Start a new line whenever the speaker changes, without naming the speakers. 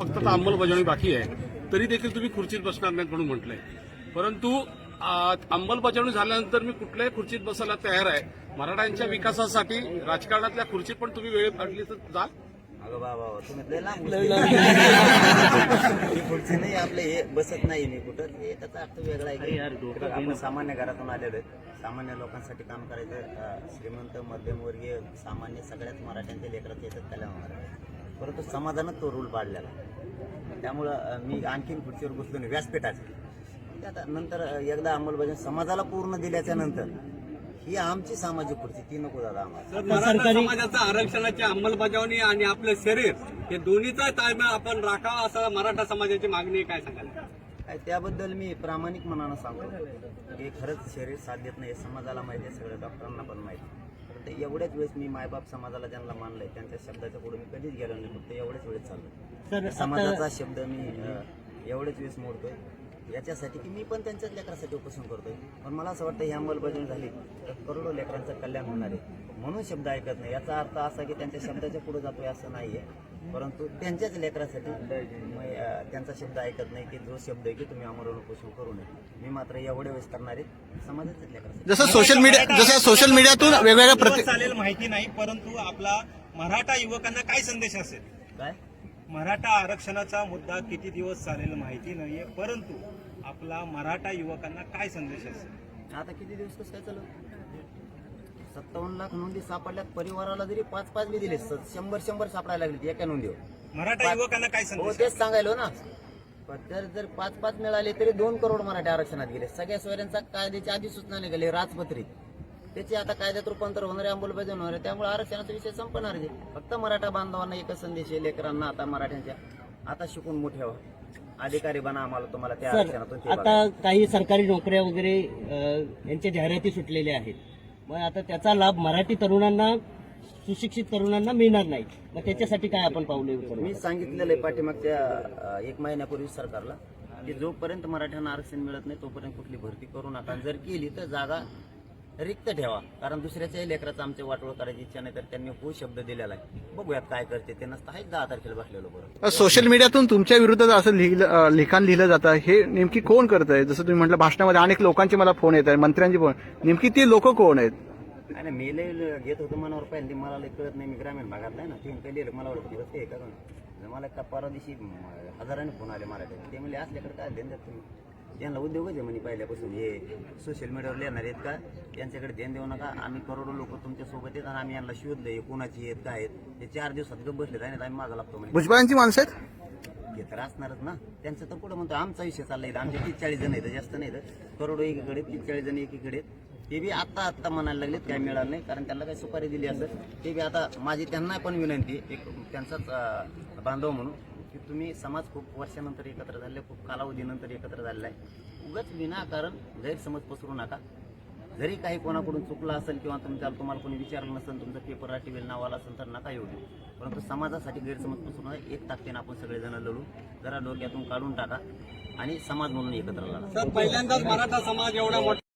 फक्त आता अंमलबजावणी बाकी आहे. तरी देखील तुम्ही खुर्चीत बसणार नाहीत म्हणून म्हटलंय. परंतु अंमलबजावणी झाल्यानंतर मी कुठल्याही खुर्चीत बसायला तयार आहे. मराठ्यांच्या विकासासाठी राजकारणातल्या खुर्चीत पण तुम्ही वेळ काढली तर
ही पुढची नाही आपले हे बसत नाही मी कुठं. हे त्याचा अर्थ वेगळा आहे आपण सामान्य घरातून आलेलो आहे सामान्य लोकांसाठी काम करायचं श्रीमंत मध्यमवर्गीय सामान्य सगळ्याच मराठ्यांच्या लेकरात येतात कल्याण परंतु समाजानं तो रूल पाडलेला आहे. त्यामुळं मी आणखीन खुर्चीवर बसलो नाही व्यासपीठाचे ते आता नंतर एकदा अंमलबजावणी समाजाला पूर्ण दिल्याच्या नंतर ही आमची सामाजिक खुर्ची ती नको दादा आम्हाला
मराठा समाजाचं आरक्षणाची अंमलबजावणी आणि आपलं शरीर हे दोन्हीचा ताळमेळ आपण राखावा असं मराठा समाजाची मागणी आहे. काय सांगाल
काय त्याबद्दल मी प्रामाणिक मनानं सांगतो की खरंच शरीर साथ देत नाही समाजाला माहिती आहे सगळ्या डॉक्टरांना पण माहिती तर ते एवढ्याच वेळेस मी मायबाप समाजाला ज्यांना मानलंय त्यांच्या शब्दाच्या पुढे मी कधीच गेलो नाही फक्त एवढ्याच वेळेस चाललो समाजाचा शब्द मी अं, एवढेच वेळेस मोडतोय. याच्यासाठी की मी पण त्यांच्याच लेकरासाठी उपोषण करतोय. पण मला असं वाटतं ही अंमलबजावणी झाली तर करोडो लेकरांचं कल्याण होणार आहे. म्हणून शब्द ऐकत नाही. याचा अर्थ असा की त्यांच्या शब्दाच्या पुढे जातोय असं नाहीये. परंतु त्यांच्याच लेकरासाठी त्यांचा शब्द ऐकत नाही की जो शब्द आहे की तुम्ही आमरण उपोषण करू नये. मी मात्र एवढे वेळेस करणार आहे समाजाच्याच लेकरासाठी.
जसं सोशल मीडिया जसं सोशल मीडियातून वेगवेगळ्या
चालेल माहिती नाही परंतु आपला मराठा युवकांना काय संदेश असेल?
काय?
मराठा आरक्षणाचा मुद्दा किती दिवस चालेल माहिती नाहीये परंतु आपला मराठा युवकांना काय संदेश असेल?
आता किती दिवस कसं काय चालू? सत्तावन्न लाख नोंदी सापडल्यात परिवाराला जरी पाच पाच बी दिले शंभर शंभर सापडायला लागले एका नोंदीवर.
मराठा युवकांना काय
हो
संदेश
तेच सांगायलो ना. जर जर पाच पाच मिळाले तरी दोन करोड मराठी आरक्षणात गेले. सगळ्या सोयऱ्यांचा कायद्याची आधी सूचना निघाली राजपत्रित. त्याची आता कायद्यात रूपांतर होणार आहे अंमलबजावणी होणार आहे. त्यामुळे आरक्षणाचा विषय संपणार आहे फक्त मराठा बांधवांना एकच संदेश आहे लेकरांना आता मराठ्यांच्या आता शिकून मोठे व्हा. अधिकारी बना आम्हाला तुम्हाला त्या आरक्षणातून ते
आता. काही सरकारी नोकऱ्या वगैरे यांच्या जाहिराती सुटलेल्या आहेत. मग आता त्याचा लाभ मराठी तरुणांना सुशिक्षित तरुणांना मिळणार नाही. मग त्याच्यासाठी काय आपण पावले उचलू?
मी सांगितलेलं आहे पाठीमागच्या एक महिन्यापूर्वी सरकारला की जोपर्यंत मराठ्यांना आरक्षण मिळत नाही तोपर्यंत कुठली भरती करू नका. जर केली तर जागा रिक्त ठेवा. कारण दुसऱ्याच्याही लेकराचं आमचे वाटोळ करायची इच्छा नाही तर त्यांनी हो शब्द दिलेला आहे. बघूयात काय करते ते. नसतं आहेच दहा तारखेला बसलेलो बरोबर
सोशल मीडियातून तुमच्या विरुद्ध असं लिहिलं लिखाण लिहिलं जातं हे नेमकी कोण करत आहे जसं तुम्ही म्हटलं भाषणामध्ये अनेक लोकांचे मला फोन येत आहेत मंत्र्यांचे फोन नेमकी ती लोक कोण आहेत?
आणि मी लय घेत होतो मनावर पाहिजे मला लय कळत नाही. मी ग्रामीण भागात आहे ना ते लिहिलं मला वाटतं ते का? मला का परवा दिवशी हजाराने फोन आले मराठी ते म्हणजे असल्याकडे काय ध्यान देत तुम्ही? यांना उद्योगच आहे म्हणे पहिल्यापासून. हे सोशल मीडियावर लिहिणार आहेत का? यांच्याकडे ध्यान देऊ नका. आम्ही करोडो लोक तुमच्यासोबत आहेत आणि आम्ही यांना शोधलं हे कोणाची आहेत काय आहेत. ते चार दिवसात गप बसलेत आणि आम्ही मागा लागतो म्हणे.
भुजबळांची माणसं आहेत?
हे तर असणारच ना. त्यांचं तर पुढे म्हणतो आमचा विषय चाललाय इथं. आमचे तीस चाळीस जण आहेत जास्त नाही तर करोडो एकीकडे तीस चाळीस जण एकीकडे. ते बी आता आत्ता म्हणायला लागलेत काय मिळालं नाही. कारण त्यांना काही सुपारी दिली असं. ते बी आता माझी त्यांना पण विनंती एक त्यांचाच बांधव म्हणून. की तुम्ही समाज खूप वर्षानंतर एकत्र झाले खूप कालावधीनंतर एकत्र झालेला आहे. उगाच विनाकारण गैरसमज पसरू नका. जरी काही कोणाकडून चुकलं असेल किंवा तुमच्या तुम्हाला कोणी विचारलं नसेल तुमचं पेपर राटीवेल नावाला असेल तर नका येऊ परंतु समाजासाठी गैरसमज पसरू नका. एक ताकदीनं आपण सगळेजण लढू. जरा डोक्यातून काढून टाका आणि समाज म्हणून एकत्र लढा.
पहिल्यांदाच मराठा समाज एवढा